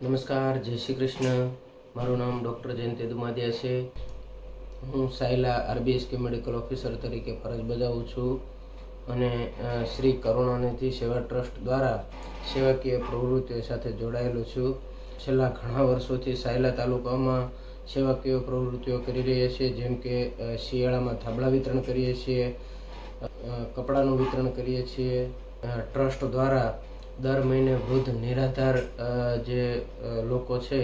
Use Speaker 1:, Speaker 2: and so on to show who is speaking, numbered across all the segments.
Speaker 1: નમસ્કાર, જય શ્રી કૃષ્ણ. મારું નામ ડૉક્ટર જયંતિ દુમાદિયા છે. હું સાયલા આરબીએસકે મેડિકલ ઓફિસર તરીકે ફરજ બજાવું છું અને શ્રી કરુણાનિધિ સેવા ટ્રસ્ટ દ્વારા સેવાકીય પ્રવૃત્તિઓ સાથે જોડાયેલો છું. છેલ્લા ઘણા વર્ષોથી સાયલા તાલુકામાં સેવાકીય પ્રવૃત્તિઓ કરી રહ્યા છીએ, જેમ કે શિયાળામાં થાબડા વિતરણ કરીએ છીએ કપડાનું વિતરણ કરીએ છીએ. ટ્રસ્ટ દ્વારા દર મહિને વૃદ્ધ નિરાધાર જે લોકો છે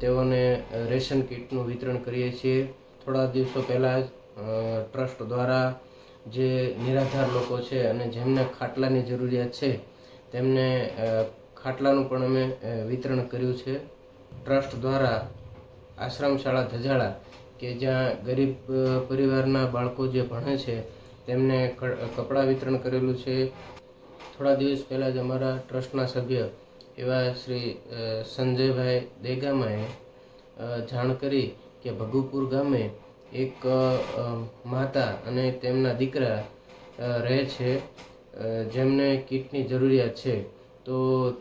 Speaker 1: તેઓને રેશન કીટનું વિતરણ કરીએ છીએ. થોડા દિવસો પહેલાં ટ્રસ્ટ દ્વારા જે નિરાધાર લોકો છે અને જેમને ખાટલાની જરૂરિયાત છે, તેમને ખાટલાનું પણ અમે વિતરણ કર્યું છે. ટ્રસ્ટ દ્વારા આશ્રમ શાળા ધજાળા કે જ્યાં ગરીબ પરિવારના બાળકો જે ભણે છે, તેમને કપડાં વિતરણ કરેલું છે. થોડા દિવસ પહેલાં જ અમારા ટ્રસ્ટના સભ્ય એવા શ્રી સંજયભાઈ દેગામાએ જાણ કરી કે ભગુપુર ગામે એક માતા અને તેમના દીકરા રહે છે જેમને કીટની જરૂરિયાત છે. તો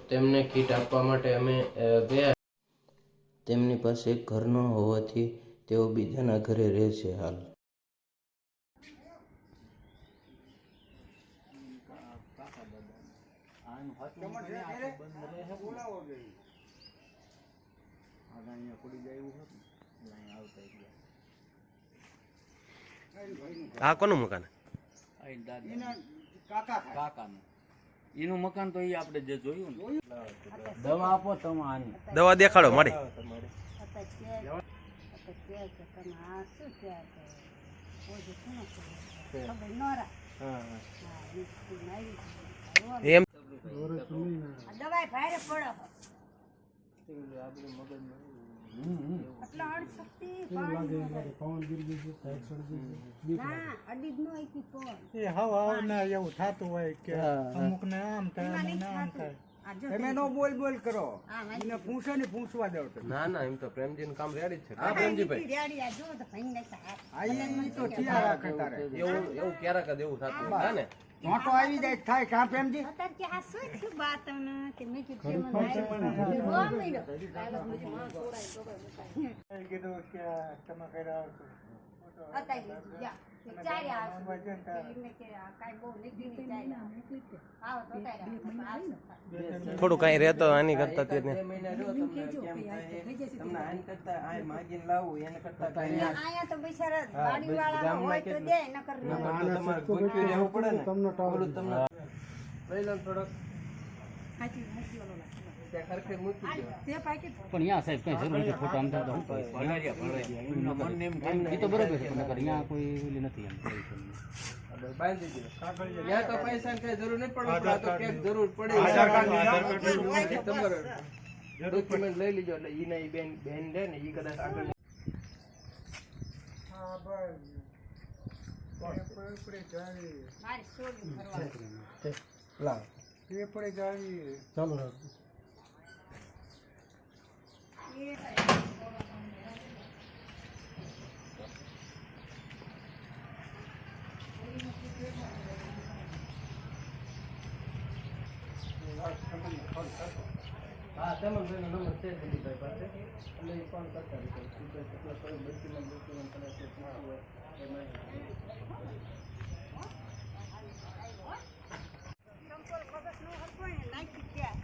Speaker 1: તેમને કીટ આપવા માટે અમે ગયા. તેમની પાસે એક ઘર ન હોવાથી તેઓ બીજાના ઘરે રહે છે હાલ.
Speaker 2: આ કોનું મકાન?
Speaker 3: કાકાનું. એનું મકાન તો એ આપણે જે જોયું દવા આપો તમે આની.
Speaker 2: દવા દેખાડો મારી એમ
Speaker 4: દવાઈ ભારે પડો ના ન આઈપી પણ
Speaker 5: એ હવ હવ ને એવું થતું હોય કે અમુક ને આમ થાય અમુક ને આમ થાય.
Speaker 4: આ જો
Speaker 5: તમે નો બોલ બોલ કરો.
Speaker 4: આ
Speaker 5: પૂછે ને પૂછવા દો
Speaker 2: ના ના એમ તો પ્રેમજીનું કામ રેડી જ છે. હા પ્રેમજીભાઈ એવું એવું ક્યારેક જ એવું થતું હોય. હા ને
Speaker 5: મોટો આવી જાય થાય કાં પ્રેમજી
Speaker 4: અત્યારે કે આ શું થયું વાત તમને કે મે કીધું કે. રોવા માંડ્યો.
Speaker 5: કીધું કે તમે કર્યા
Speaker 4: આ કાંઈ બહુ નીકળી નહીં ચાલે. આવો તો. આવશે.
Speaker 2: થોડું કઈ રહેતો આની કરતા તે
Speaker 1: તમને કેમ થાય? તમને આન કરતા આ માગીને લાવવું એને કરતા કાંઈ
Speaker 4: અહીંયા અહીંયા તો બિચારા વાડીવાળા હોય તો દે નકર ન
Speaker 1: નકર તો તમારે ભૂખ્યું રહેવું પડે તમને લઈ થોડોક.
Speaker 3: પણ અહીંયા સાહેબ કઈ જરૂર નથી ખોટા આમ તો હું કહીશ. એ તો બરોબર છે પણ નકર અહીંયા કોઈ ઓલી નથી એમ
Speaker 1: હવે બાંધી દો ત્યાં તો પૈસાની કઈ જરૂર નહીં પડે પણ આ તો ક્યાંક જરૂર પડે. તમારે ડોક્યુમેન્ટ લઈ લીજો એટલે ઈ ને ઈ બેન બેન રહે ને ઈ કદાચ આગળ
Speaker 5: હા બસ. પીપળી
Speaker 4: ફરવા
Speaker 1: લાવ
Speaker 5: પીપળી જાવી
Speaker 1: હા ચમનભાઈનો નંબર છે દિલીપભાઈ પાસે. એટલે એ ફોન કરતા રહેશે શું કંઈ તકલીફ પડે ડોક્યુમેન્ટ ડોક્યુમેન્ટ કદાચ કંઈ પૂછવું હોય એમાં
Speaker 4: ચંપલ પગસ નો હરખો ને નાખી ત્યાં
Speaker 3: કઈ કઈ વાંધો
Speaker 1: ના ના બે બે
Speaker 3: લઈ જાઓ
Speaker 4: છોડીઓ કેટલી ગામ લેવરાય
Speaker 5: પૂછ્યા વગર
Speaker 4: હમ, બાય તો નીકળી.
Speaker 1: તમારે બાધા
Speaker 3: એક લઈ લીધું.
Speaker 4: પહેરવા જ બગડે.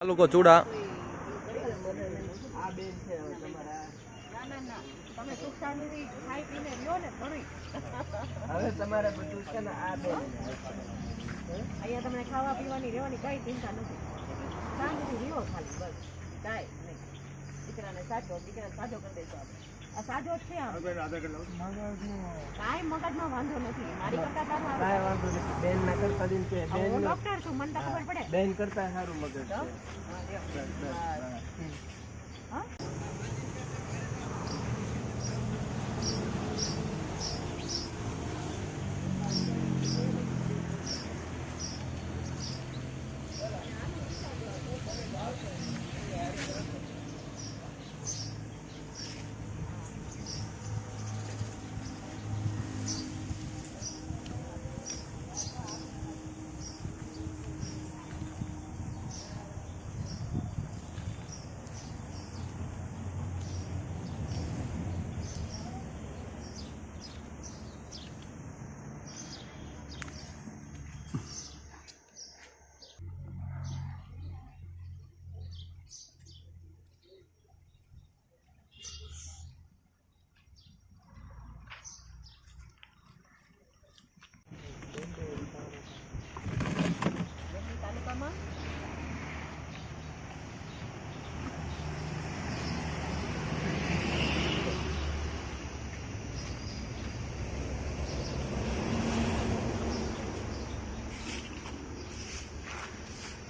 Speaker 2: તાલુકો ચૂડા.
Speaker 6: ના ના ના તમે સુખ શાંતિથી ખાઈ પીને લ્યો ને ઘણી
Speaker 7: હવે તમારે બધું છે ને આ બે.
Speaker 6: અહીંયા તમને ખાવા પીવાની રહેવાની કઈ ચિંતા નથી. શાંતિથી રહ્યો ખાલી બસ. કાંઈ નહીં. દીકરાને સાચો દીકરાને સાચો કરી દઈશું આપણે. આ સાચો છે કાંઈ મગજમાં વાંધો નથી. મારી કરતા તારું
Speaker 7: કાંઈ વાંધો નથી. બેન ના કરતા દિન કે
Speaker 6: ડોક્ટર છું મને તો ખબર પડે.
Speaker 7: બેન કરતા સારું મગજ છે.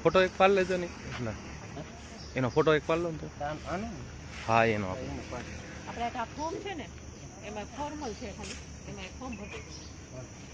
Speaker 2: ફોટો એક પાડ લેજો ને. એટલે એનો ફોટો એક પાડ લો ને તો.
Speaker 7: આમ આને?
Speaker 2: હા એનો.
Speaker 6: આપણે આ ફોર્મ છે ને એમાં ફોર્મલ છે ખાલી. એમાં ફોર્મ ભરી દેવાનું.